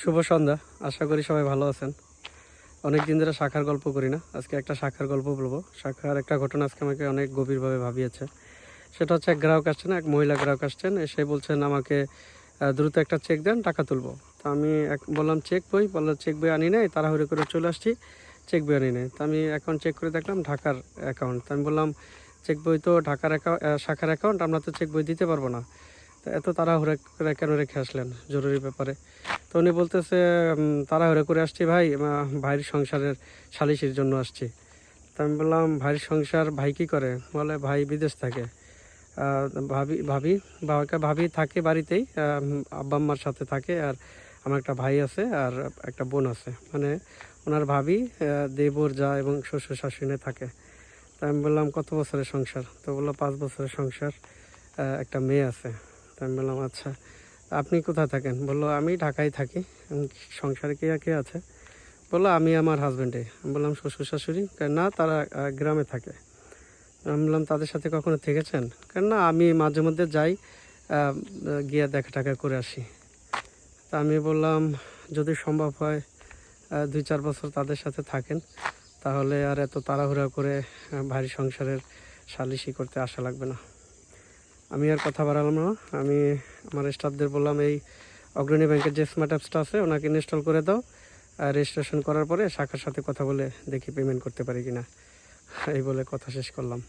শুভ সন্ধ্যা। আশা করি সবাই ভালো আছেন। অনেক দিন ধরে শাখার গল্প করি না। আজকে একটা শাখার গল্প বলব। শাখার একটা ঘটনা আজকে আমাকে অনেক গভীরভাবে ভাবিয়েছে। সেটা হচ্ছে এক গ্রাহক আসছেন এক মহিলা গ্রাহক আসছেন। এসে বলছেন, আমাকে দ্রুত একটা চেক দেন, টাকা তুলবো। তো আমি এক, বললাম চেক বই? বললাম চেক বই আনি নাই। তাড়াহুড়ো করে চলে আসছি চেক বই আনি নাই। তো আমি অ্যাকাউন্ট চেক করে দেখলাম ঢাকার অ্যাকাউন্ট তো আমি বললাম চেক বই তো ঢাকার অ্যাকাউন্ট শাখার অ্যাকাউন্ট আমরা তো চেক বই দিতে পারব না। তো এত তাড়াহুড়ো করে কেন রেখে আসলেন? জরুরি ব্যাপারে। তো উনি বলতেছে তাড়াহুড়ো করে আসছি ভাই ভাইয়ের সংসারের সালিশির জন্য আসছি। তো আমি বললাম, ভাইয়ের সংসার ভাই কী করে? বলে, ভাই বিদেশ থাকে। ভাবি ভাবি, বাবাকে ভাবি থাকে বাড়িতেই আব্বা আম্মার সাথে থাকে, আর আমার একটা ভাই আছে, আর একটা বোন আছে। মানে ওনার ভাবি দেবর যা এবং শ্বশুর শাশুড়ি থাকে। তা আমি বললাম, কত বছরের সংসার? তো বলল, পাঁচ বছরের সংসার একটা মেয়ে আছে। আমি বললাম আচ্ছা আপনি কোথায় থাকেন? বলল, আমি ঢাকায় থাকি। সংসারে কে কে আছে? বলল, আমি আমার হাজব্যান্ডে আমি বললাম, শ্বশুর, শাশুড়ি? না, তারা গ্রামে থাকে। আমি বললাম, তাদের সাথে কখনো থেকেছেন? কেন, না, আমি মাঝে মধ্যে যাই গিয়ে দেখা টাকা করে আসি। তা আমি বললাম, যদি সম্ভব হয় দুই, চার বছর তাদের সাথে থাকেন, তাহলে আর এত তাড়াহুড়া করে ভারী সংসারের সালিশি করতে আসা লাগবে না। আমি আর কথা বাড়ালাম না। আমি আমার স্টাফদের বললাম, এই অগ্রণী ব্যাংকের যে স্মার্ট অ্যাপসটা আছে, ওনাকে ইনস্টল করে দাও আর রেজিস্ট্রেশন করার পরে শাখার সাথে কথা বলে দেখি পেমেন্ট করতে পারি কিনা। এই বলে কথা শেষ করলাম।